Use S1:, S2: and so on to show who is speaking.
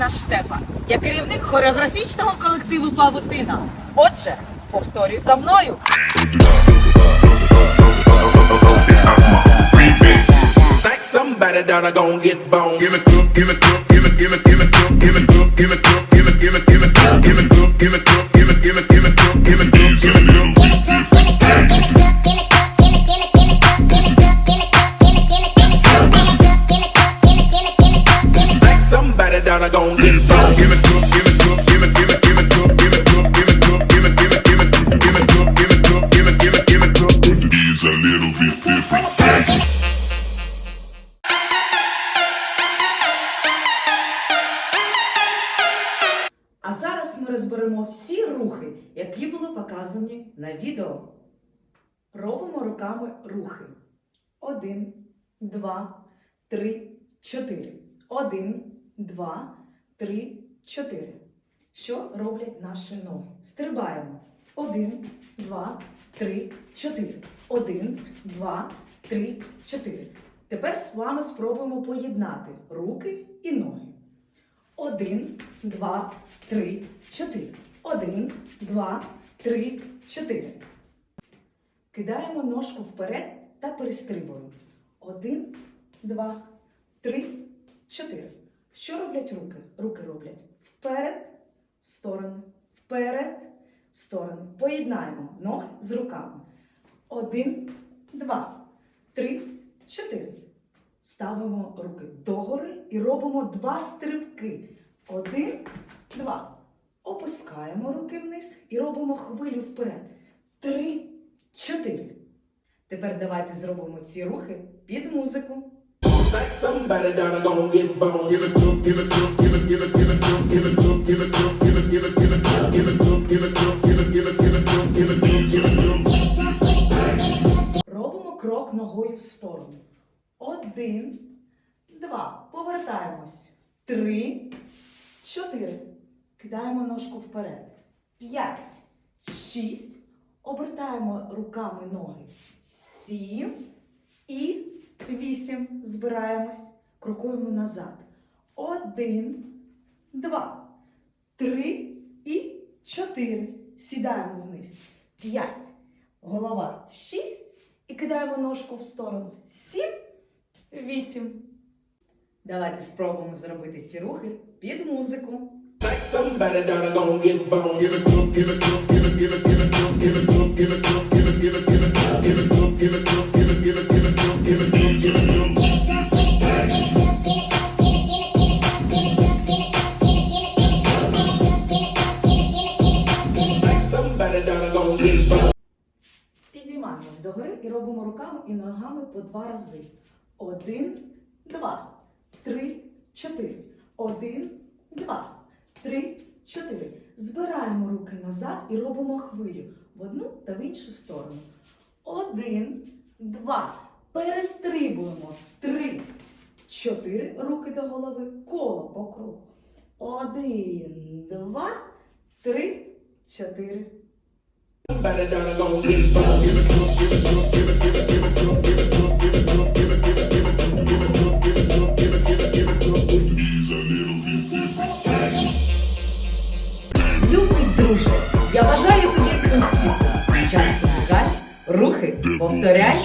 S1: Ірина Штепа. Я керівник хореографічного колективу Павутина. Отже, повторюй за мною.
S2: Like somebody that I gon' get bone.
S3: Give it up, give it up, give it, give it, give it up, give it up, give it up, give it, give it, give it, give it up, give it up, give it, give it, give it up.
S4: These a little bit different.
S1: А зараз ми розберемо всі рухи, які були показані на відео. Робимо руками рухи. Один, два, три, чотири. Один, два, три, чотири. Що роблять наші ноги? Стрибаємо. Один, два, три, чотири. Один, два, три, чотири. Тепер з вами спробуємо поєднати руки і ноги. Один, два, три, чотири. Один, два, три, чотири. Кидаємо ножку вперед та перестрибуємо. Один, два, три, чотири. Що роблять руки? Руки роблять вперед, сторони, вперед, сторони. Поєднаємо ноги з руками. Один, два, три, чотири. Ставимо руки догори і робимо два стрибки. Один, два. Опускаємо руки вниз і робимо хвилю вперед. Три, чотири. Тепер давайте зробимо ці рухи під музику.
S2: Like somebody that I gon' get bone.
S3: Give it up, give it up, give it, give it, give it up, give it up, give it up, give it, give it, give it up, give it up, give it up, give it, give it, give it up, give it up, give it up.
S1: Робимо крок ногою в сторону. Один, два. Повертаємось. Три, чотири. Кидаємо ножку вперед. П'ять, шість. Обертаємо руками ноги. Сім і вісім. Збираємось. Крокуємо назад. Один, два, три і чотири. Сідаємо вниз. П'ять. Голова. Шість. І кидаємо ножку в сторону. Сім, вісім. Давайте спробуємо зробити ці рухи під музику.
S2: Like
S1: Підіймаємось догори і робимо руками і ногами по два рази. Один, два, три, чотири. Один, два, три, чотири. Збираємо руки назад і робимо хвилю в одну та в іншу сторону. Один, два. Перестрибуємо. Три, чотири. Руки до голови. Коло по кругу. Один, два, три, чотири. Любий друже, я бажаю тобі успіху. Час гай, рухи, повторяй